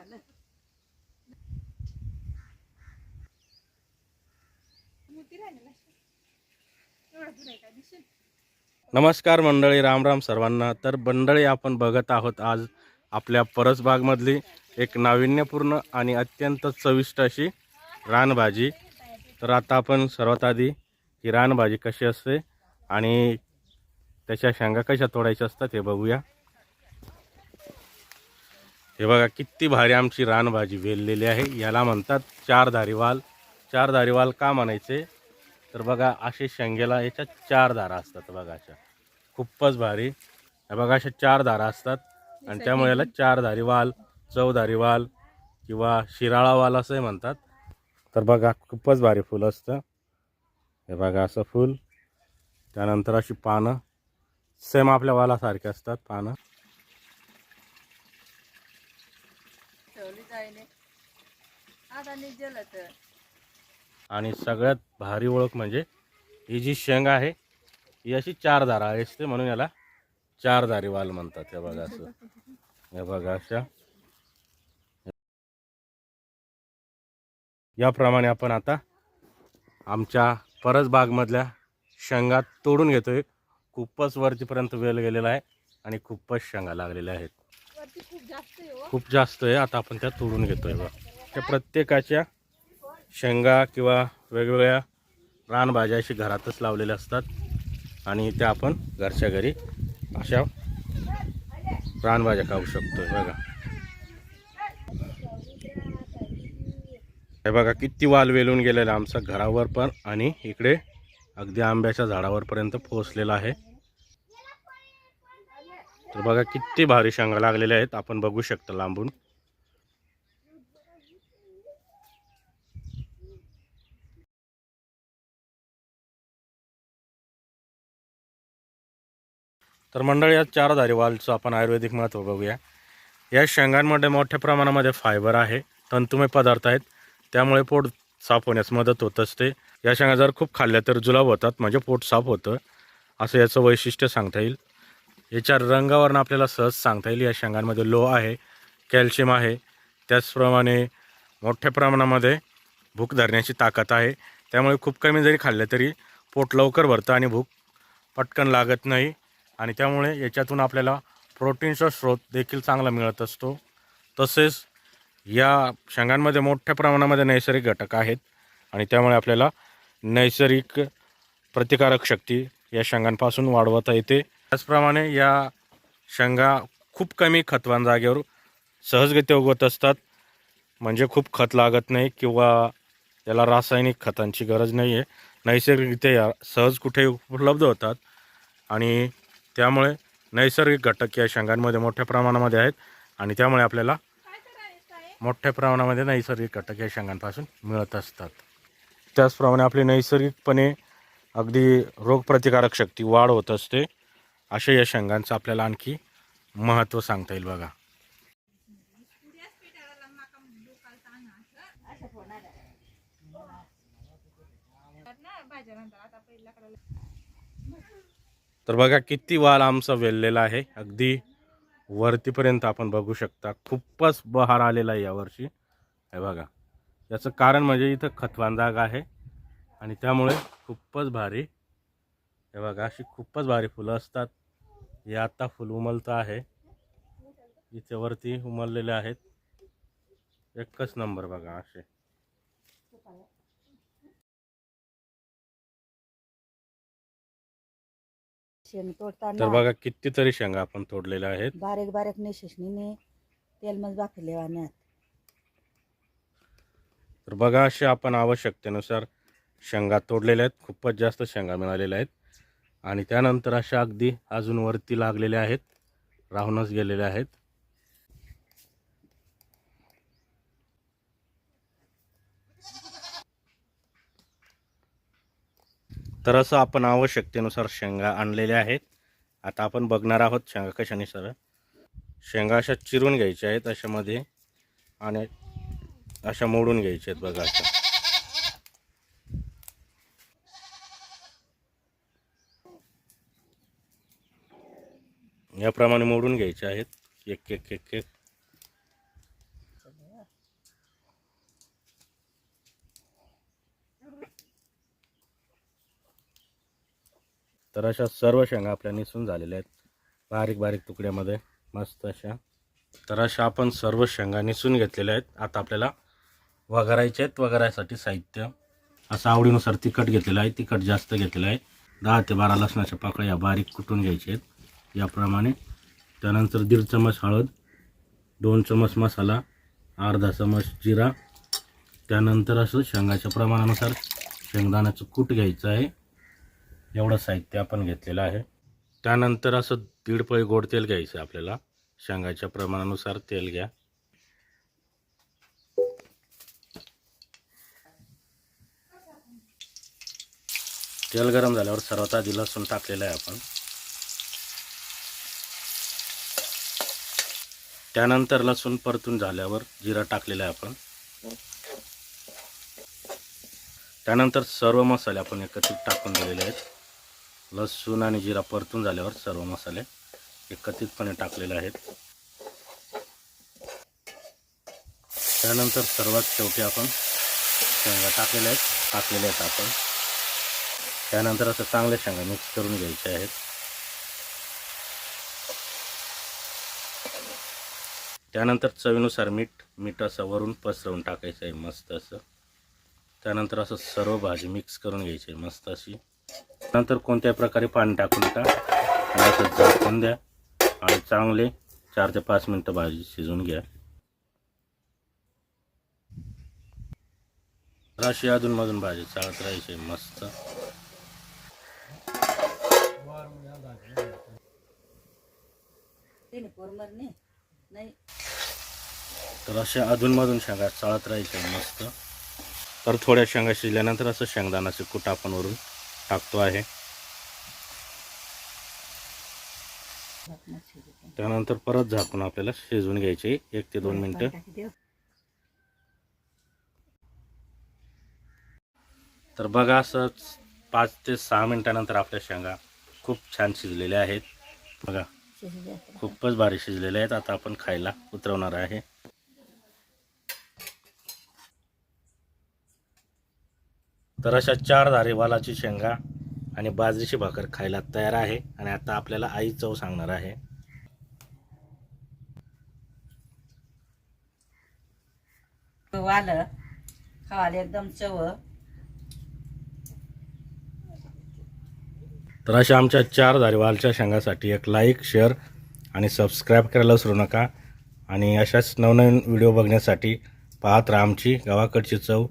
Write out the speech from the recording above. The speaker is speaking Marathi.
झालं. नमस्कार मंडळी राम राम सर्वांना. तर मंडळी आपण बघत आहोत आज आपल्या परसबागमधली एक नाविन्यपूर्ण आणि अत्यंत चविष्ट अशी रानभाजी. तर आता आपण सर्वात आधी ही रानभाजी कशी असते आणि त्याच्या शेंगा कशा तोडायच्या असतात हे बघूया. हे बघा किती भारी आमची रानभाजी वेललेली आहे. याला म्हणतात चार धारीवाल. चार धारीवाल का म्हणायचे? तर बघा असे शेंगेला याच्या चार दारा असतात बघा अशा. खूपच भारी. हे बघा अशा चार दारा असतात. आणि त्यामुळे याला चार धारी वाल चौधारी वाल किंवा शिराळा वाल असंही म्हणतात. तर बघा खूपच भारी फुल असतं. हे बघा असं फुल. त्यानंतर अशी पानं. सेम आपल्या वालासारखे असतात पानं. ठेवली जायले आता निघेल तर. आणि सगळ्यात भारी ओळख म्हणजे ही जी शेंग आहे ही अशी चार दारा असते म्हणून याला चार दारी वाल म्हणतात. या बघा असं. या बघा अशा. याप्रमाणे आपण आता आमच्या परसबागमधल्या शेंगा तोडून घेतोय. खूपच वरतीपर्यंत वेल गेलेला आहे आणि खूपच शेंगा लागलेल्या आहेत. खूप जास्त आहे आता आपण त्या तोडून घेतोय बघा. त्या प्रत्येकाच्या शेंगा किंवा वेगवेगळ्या रानभाज्या अशी घरातच लावलेल्या असतात. आणि त्या आपण घरच्या घरी अशा रानभाज्या खाऊ शकतोय बघा. हे बघा किती वाल वेलून गेलेला आमचा घरावर पण आणि इकडे अगदी आंब्याच्या झाडावरपर्यंत पोहोचलेला आहे. तर बघा किती भारी शेंगा लागलेल्या आहेत. आपण बघू शकता लांबून. तर मंडळ या चार धारी वालचं आपण आयुर्वेदिक महत्त्व बघूया. या शेंगांमध्ये मोठ्या प्रमाणामध्ये फायबर आहे तंतुमय पदार्थ आहेत. त्यामुळे पोट साफ होण्यास मदत होत असते. या शेंगा जर खूप खाल्ल्या तर जुलाब होतात म्हणजे पोट साफ होतं असं याचं वैशिष्ट्य सांगता येईल. याच्या रंगावरून आपल्याला सहज सांगता येईल. या शेंगांमध्ये लो आहे कॅल्शियम आहे. त्याचप्रमाणे मोठ्या प्रमाणामध्ये भूक धरण्याची ताकद आहे. त्यामुळे खूप कमी जरी खाल्लं तरी पोट लवकर भरतं आणि भूक पटकन लागत नाही. आणि त्यामुळे याच्यातून आपल्याला प्रोटीनचा स्रोत देखील चांगला मिळत असतो. तसेच या शेंगांमध्ये मोठ्या प्रमाणामध्ये नैसर्गिक घटक आहेत आणि त्यामुळे आपल्याला नैसर्गिक प्रतिकारक शक्ती या शेंगांपासून वाढवता येते. त्याचप्रमाणे या शेंगा खूप कमी खतवान जागेवर सहजगती उगवत असतात. म्हणजे खूप खत लागत नाही किंवा त्याला रासायनिक खतांची गरज नाही आहे नैसर्गिकरित्या या सहज कुठे उपलब्ध होतात. आणि त्यामुळे नैसर्गिक घटक या शेंगांमध्ये मोठ्या प्रमाणामध्ये आहेत. आणि त्यामुळे आपल्याला मोठ्या प्रमाणामध्ये नैसर्गिक घटक या शेंगांपासून मिळत असतात. त्याचप्रमाणे आपली नैसर्गिकपणे अगदी रोगप्रतिकारक शक्ती वाढ होत असते. अशा या शेंगांचं आपल्याला आणखी महत्त्व सांगता येईल बघा. तर बघा किती वाल आमचा वेललेला आहे. अगदी वरतीपर्यंत आपण बघू शकता. खूपच बहार आलेला आहे यावर्षी. हे बघा. याचं कारण म्हणजे इथं खतवान जागा आहे. आणि त्यामुळे खूपच भारी. हे बघा अशी खूपच भारी फुलं असतात. हे आता फुल उमलतं आहे. इथे वरती उमललेले आहेत. एकच नंबर बघा असे. तर तोडताना बघा कितीतरी शेंगा आपण तोडलेल्या आहेत. बारीक बारीक निशिशनीने तेल मग बाकले वाण्यात तर बघा असे आपण आवश्यकतेनुसार शेंगा तोडलेल्या आहेत. खूपच जास्त शेंगा मिळालेल्या आहेत. आणि त्यानंतर अशा अगदी अजून वरती लागलेल्या आहेत. राहूनच गेलेल्या आहेत. तर असं आपण आवश्यकतेनुसार शेंगा आणलेल्या आहेत. आता आपण बघणार आहोत शेंगा कशाने सर शेंगा अशा चिरून घ्यायच्या आहेत अशामध्ये आणि अशा मोडून घ्यायच्या आहेत बघा अशा. याप्रमाणे मोडून घ्यायचे आहेत. एक एक एक एक. तर अशा सर्व शेंगा आपल्या निसून झालेल्या आहेत. बारीक बारीक तुकड्यामध्ये मस्त अशा. तर अशा आपण सर्व शेंगा निसून घेतलेल्या आहेत. आता आपल्याला वगरायचे आहेत. वगरायसाठी साहित्य असं आवडीनुसार तिखट घेतलेलं आहे. तिखट जास्त घेतलेलं आहे. दहा ते बारा लसणाच्या पाकळ्या बारीक कुटून घ्यायचे आहेत. याप्रमाणे. त्यानंतर दीड चमच हळद दोन चमच मसाला अर्धा चमच जिरा. त्यानंतर असं शेंगाच्या प्रमाणानुसार शेंगदाण्याचं कूट घ्यायचं आहे. एवढं साहित्य आपण घेतलेलं आहे. त्यानंतर असं दीड पळी गोड तेल घ्यायचं आहे आपल्याला. शेंगाच्या प्रमाणानुसार तेल घ्या. तेल गरम झाल्यावर सर्वात आधी लसूण टाकलेलं आहे आपण. त्यानंतर लसूण परतून झाल्यावर जिरा टाकलेला आहे आपण. त्यानंतर सर्व मसाले आपण एकत्रित टाकून दिलेले आहेत. लसूण आणि जिरा परतून झाल्यावर सर्व मसाले एकत्रितपणे टाकलेले आहेत. त्यानंतर सर्वात शेवटी आपण शेंगा टाकलेल्या आहेत टाकलेल्या आहेत आपण. त्यानंतर असं चांगले शेंगा मिक्स करून घ्यायचे आहेत. त्यानंतर चवीनुसार मीठ मीठ असं वरून पसरवून टाकायचं आहे मस्त असं. त्यानंतर असं सर्व भाजी मिक्स करून घ्यायची आहे मस्त अशी. नंतर कोणत्याही प्रकारे पाणी टाकून नका. असं झाकून द्या. आणि चांगले चार ते पाच मिनटं भाजी शिजवून घ्या. अशी अधूनमधून भाजी चाळत राहायची आहे मस्त. नाही. तर अशा अधूनमधून शेंगा चाळत राहायच्या मस्त. तर थोड्या शेंगा शिजल्यानंतर असं शेंगदाण्याचे कूट आपण वरून टाकतो आहे. त्यानंतर परत झाकून आपल्याला शिजवून घ्यायचे. एक ते दोन मिनटं. तर बघा असंच पाच ते सहा मिनटानंतर आपल्या शेंगा खूप छान शिजलेल्या आहेत. बघा खूपच भारी शिजलेल्या आहेत. आता आपण खायला उतरवणार आहे. तर अशा चार धारे वालाची शेंगा आणि बाजरीची भाकर खायला तयार आहे. आणि आता आपल्याला आई चव सांगणार आहे. एकदम चव. तर अशा आमच्या चार धारे वालच्या शेंगासाठी एक लाईक शेअर आणि सबस्क्राईब करायला विसरू नका. आणि अशाच नवनवीन व्हिडिओ बघण्यासाठी पाहत राहा आमची गावाकडची चव.